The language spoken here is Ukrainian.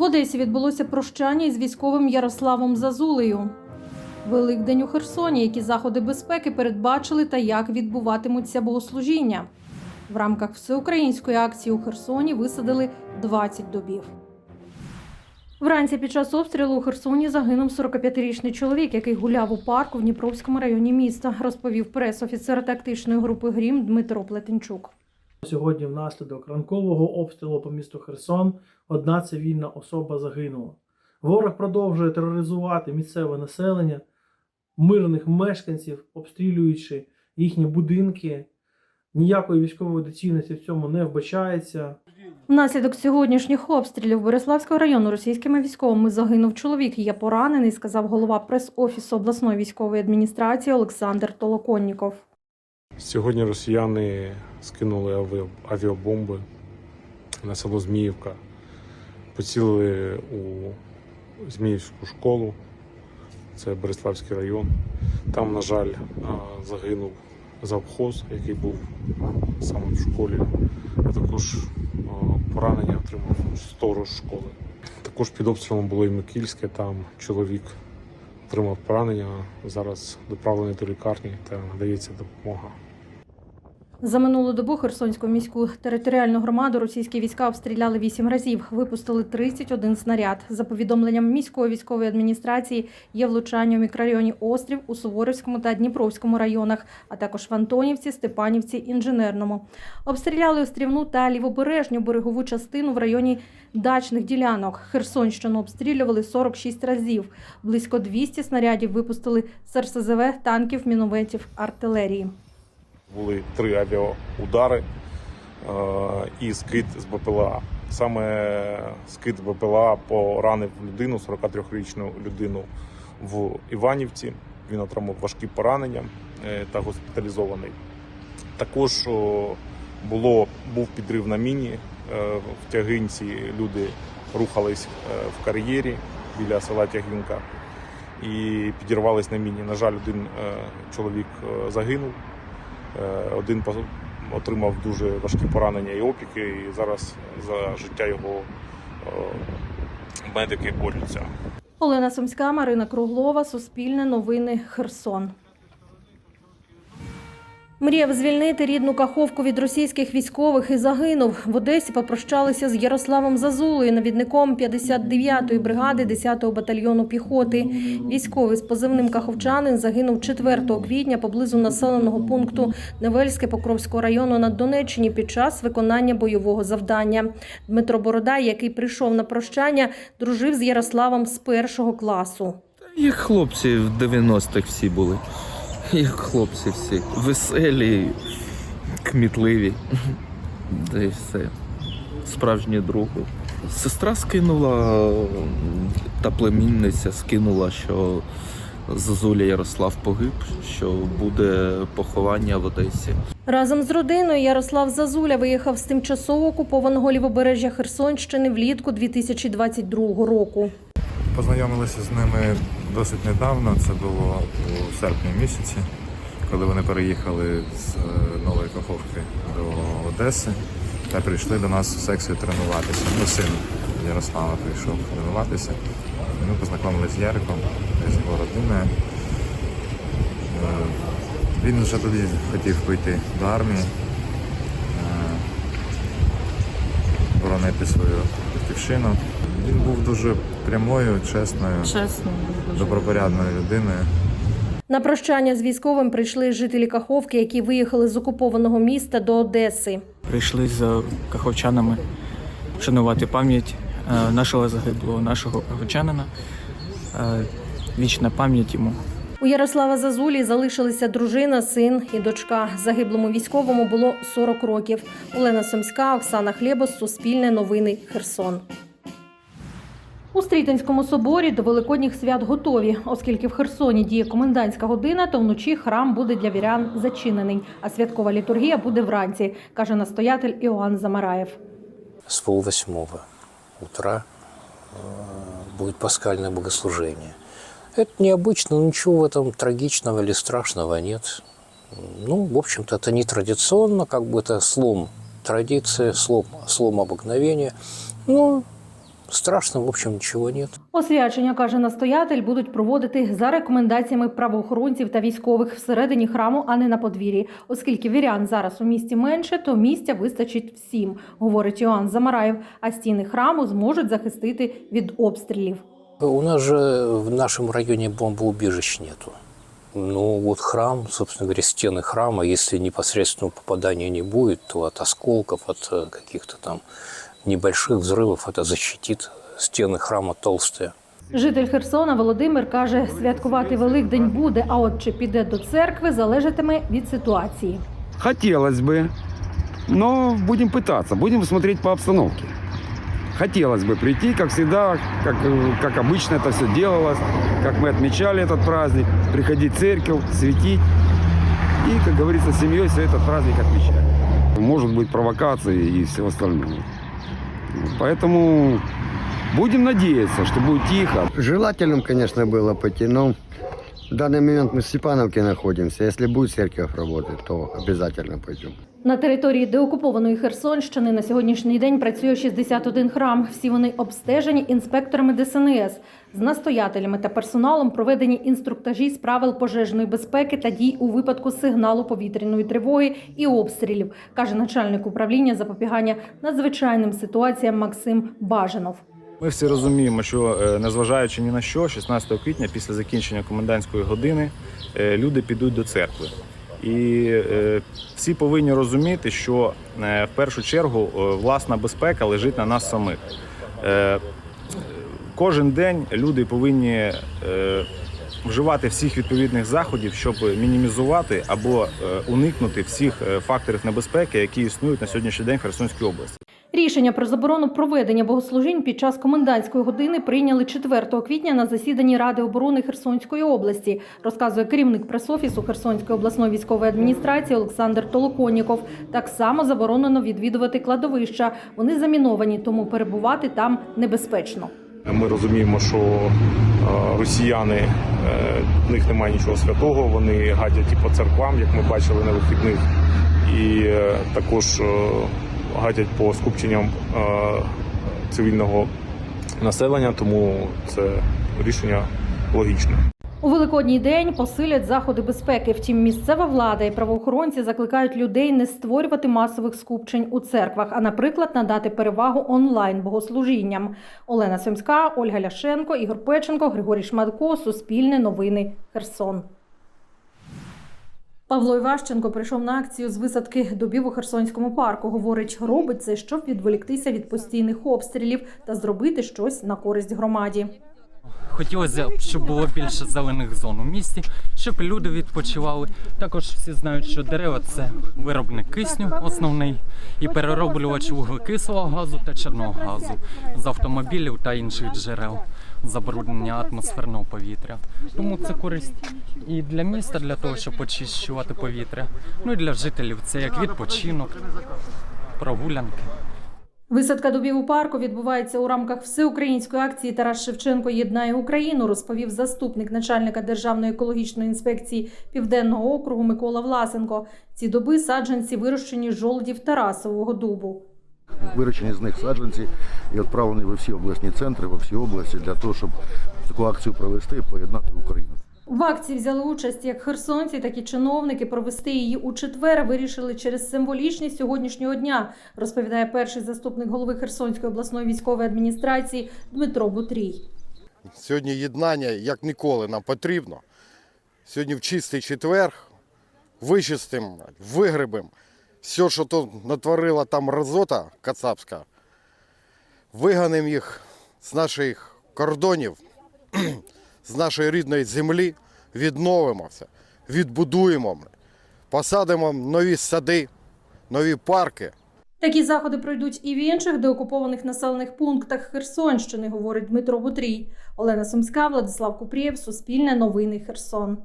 В Одесі відбулося прощання із військовим Ярославом Зазулею. Великдень у Херсоні, які заходи безпеки передбачили та як відбуватимуться богослужіння. В рамках всеукраїнської акції у Херсоні висадили 20 дубів. Вранці під час обстрілу у Херсоні загинув 45-річний чоловік, який гуляв у парку в Дніпровському районі міста, розповів прес-офіцер тактичної групи Грім Дмитро Плетенчук. Сьогодні внаслідок ранкового обстрілу по місту Херсон одна цивільна особа загинула. Ворог продовжує тероризувати місцеве населення, мирних мешканців, обстрілюючи їхні будинки. Ніякої військової доцільності в цьому не вбачається. Внаслідок сьогоднішніх обстрілів Бориславського району російськими військовими загинув чоловік. Є поранений, сказав голова прес-офісу обласної військової адміністрації Олександр Толоконніков. Сьогодні росіяни скинули авіа- авіабомби на село Зміївка, поцілили у Зміївську школу, це Береславський район. Там, на жаль, загинув завхоз, який був саме в школі. А також поранення отримав сторож школи. Також під обстрілом було і Микільське, там чоловік отримав поранення, зараз доправлений до лікарні та надається допомога. За минулу добу Херсонську міську територіальну громаду російські війська обстріляли вісім разів, випустили 31 снаряд. За повідомленням міської військової адміністрації є влучання у мікрорайоні Острів у Суворівському та Дніпровському районах, а також в Антонівці, Степанівці, Інженерному. Обстріляли Острівну та лівобережню берегову частину в районі дачних ділянок. Херсонщину обстрілювали 46 разів. Близько 200 снарядів випустили з РСЗВ, танків, мінометів, артилерії. Були три авіаудари е, і скид з БПЛА. Саме скид БПЛА поранив людину, 43-річну людину в Іванівці. Він отримав важкі поранення е, та госпіталізований. Також було, був підрив на міні. Е, В Тягинці люди рухались в кар'єрі біля села Тягинка і підірвались на міні. На жаль, один чоловік загинув. Е, Один отримав дуже важкі поранення і опіки, і зараз за життя його е, медики борються. Олена Сумська, Марина Круглова, Суспільне новини, Херсон. Мріяв звільнити рідну Каховку від російських військових і загинув. В Одесі попрощалися з Ярославом Зазулою, навідником 59-ї бригади 10-го батальйону піхоти. Військовий з позивним Каховчанин загинув 4 квітня поблизу населеного пункту Невельське Покровського району на Донеччині під час виконання бойового завдання. Дмитро Бородай, який прийшов на прощання, дружив з Ярославом з першого класу. Їх хлопці в 90-х всі були. Їх хлопці всі. Веселі, кмітливі. Да і все. Справжні други. Сестра скинула та племінниця скинула, що Зазуля Ярослав погиб, що буде поховання в Одесі. Разом з родиною Ярослав Зазуля виїхав з тимчасово окупованого лівобережжя Херсонщини влітку 2022 року. Познайомилися з ними досить недавно. Це було у серпні місяці, коли вони переїхали з е, Нової Каховки до Одеси та прийшли до нас в секцію тренуватися. Ну, син Ярослава прийшов тренуватися. Ми познайомилися з Яриком, з його родиною. Е, Він вже тоді хотів пойти до армії, е, боронити свою батьківщину. Він був дуже прямою, чесною, Чесно, дуже. добропорядною людиною. На прощання з військовим прийшли жителі Каховки, які виїхали з окупованого міста до Одеси. прийшли з каховчанами вшанувати пам'ять е, нашого загиблого, нашого каховчанина. Е, Вічна пам'ять йому. У Ярослава Зазулі залишилися дружина, син і дочка. Загиблому військовому було 40 років. Олена Сомська, Оксана Хлєбос, Суспільне новини, Херсон. У Стрітинському соборі до великодніх свят готові, оскільки в Херсоні діє комендантська година, то вночі храм буде для вірян зачинений, а святкова літургія буде вранці, каже настоятель Іоанн Замараєв. с полвосьмого утра э, будет пасхальное богослужение. Это необычно, но ничего в этом трагичного или страшного нет. Ну, в общем-то, это не традиционно, как бы это слом традиции, слом, слом обыкновения. Ну, Страшно, в общем, ничего нет. Освячення, каже настоятель, будуть проводити за рекомендаціями правоохоронців та військових всередині храму, а не на подвір'ї. Оскільки вірян зараз у місті менше, то місця вистачить всім, говорить Йоанн Замараєв. А стіни храму зможуть захистити від обстрілів. У нас же в нашем районе бомбоубежищ нету. Ну вот храм, собственно говоря, стены храма, если непосредственного попадания не будет, то от осколков, от э, каких-то там небольших взрывов это защитит. Стены храма толстые. Житель Херсона Володимир каже, святкувати Великдень буде, а от чи піде до церкви, залежатиме від ситуації. Хотелось бы, но будем пытаться, будем смотреть по обстановке. Хотелось бы прийти, как всегда, как, э, как обычно это все делалось, как мы отмечали этот праздник, приходить в церковь, светить и, как говорится, с семьей все этот праздник отмечать. Может быть провокации и все остальное. Поэтому будем надеяться, что будет тихо. Желательным, конечно, было пойти, но в данный момент мы в Степановке находимся. Если будет церковь работать, то обязательно пойдем. На території деокупованої Херсонщини на сьогоднішній день працює 61 храм. Всі вони обстежені інспекторами ДСНС. З настоятелями та персоналом проведені інструктажі з правил пожежної безпеки та дій у випадку сигналу повітряної тривоги і обстрілів, каже начальник управління запобігання надзвичайним ситуаціям Максим Бажанов. Ми всі розуміємо, що е, незважаючи ні на що, 16 квітня, після закінчення комендантської години, е, люди підуть до церкви. І е, всі повинні розуміти, що в першу чергу власна безпека лежить на нас самих. Кожен день люди повинні е, вживати всіх відповідних заходів, щоб мінімізувати або е, уникнути всіх е, факторів небезпеки, які існують на сьогоднішній день в Херсонській області. Рішення про заборону проведення богослужінь під час комендантської години прийняли 4 квітня на засіданні Ради оборони Херсонської області, розказує керівник пресофісу Херсонської обласної військової адміністрації Олександр Толоконіков. Так само заборонено відвідувати кладовища. Вони заміновані, тому перебувати там небезпечно. Ми розуміємо, що е, росіяни е, в них немає нічого святого. Вони гадять і по церквам, як ми бачили на вихідних, і е, також гадять по скупченням цивільного населення. Тому це рішення логічне. У великодній день посилять заходи безпеки. Втім, місцева влада і правоохоронці закликають людей не створювати масових скупчень у церквах, а, наприклад, надати перевагу онлайн богослужінням. Олена Сумська, Ольга Ляшенко, Ігор Печенко, Григорій Шматко. Суспільне новини. Херсон. Павло Іващенко прийшов на акцію з висадки дубів у Херсонському парку. Говорить, робить це, щоб відволіктися від постійних обстрілів та зробити щось на користь громаді. Хотілося б, щоб було більше зелених зон у місті, щоб люди відпочивали. Також всі знають, що дерева це виробник кисню основний і перероблювач вуглекислого газу та чорного газу з автомобілів та інших джерел забруднення атмосферного повітря. Тому це користь і для міста, для того, щоб очищувати повітря. Ну і для жителів це як відпочинок, прогулянки. Висадка дубів у парку відбувається у рамках всеукраїнської акції Тарас Шевченко єднає Україну, розповів заступник начальника Державної екологічної інспекції Південного округу Микола Власенко. Ці дуби саджанці вирощені з жолудів Тарасового дубу. Виручені з них саджанці і відправлені во всі обласні центри, во всі області для того, щоб таку акцію провести і поєднати Україну. В акції взяли участь як херсонці, так і чиновники. Провести її у четвер вирішили через символічність сьогоднішнього дня, розповідає перший заступник голови Херсонської обласної військової адміністрації Дмитро Бутрій. Сьогодні єднання як ніколи нам потрібно. Сьогодні в чистий четвер вичистим, вигребем все, що тут натворила там разота кацапська, виганемо їх з наших кордонів, з нашої рідної землі, відновимося, відбудуємо, посадимо нові сади, нові парки. Такі заходи пройдуть і в інших деокупованих населених пунктах Херсонщини, говорить Дмитро Бутрій. Олена Сумська, Владислав Купрієв, Суспільне новини Херсон.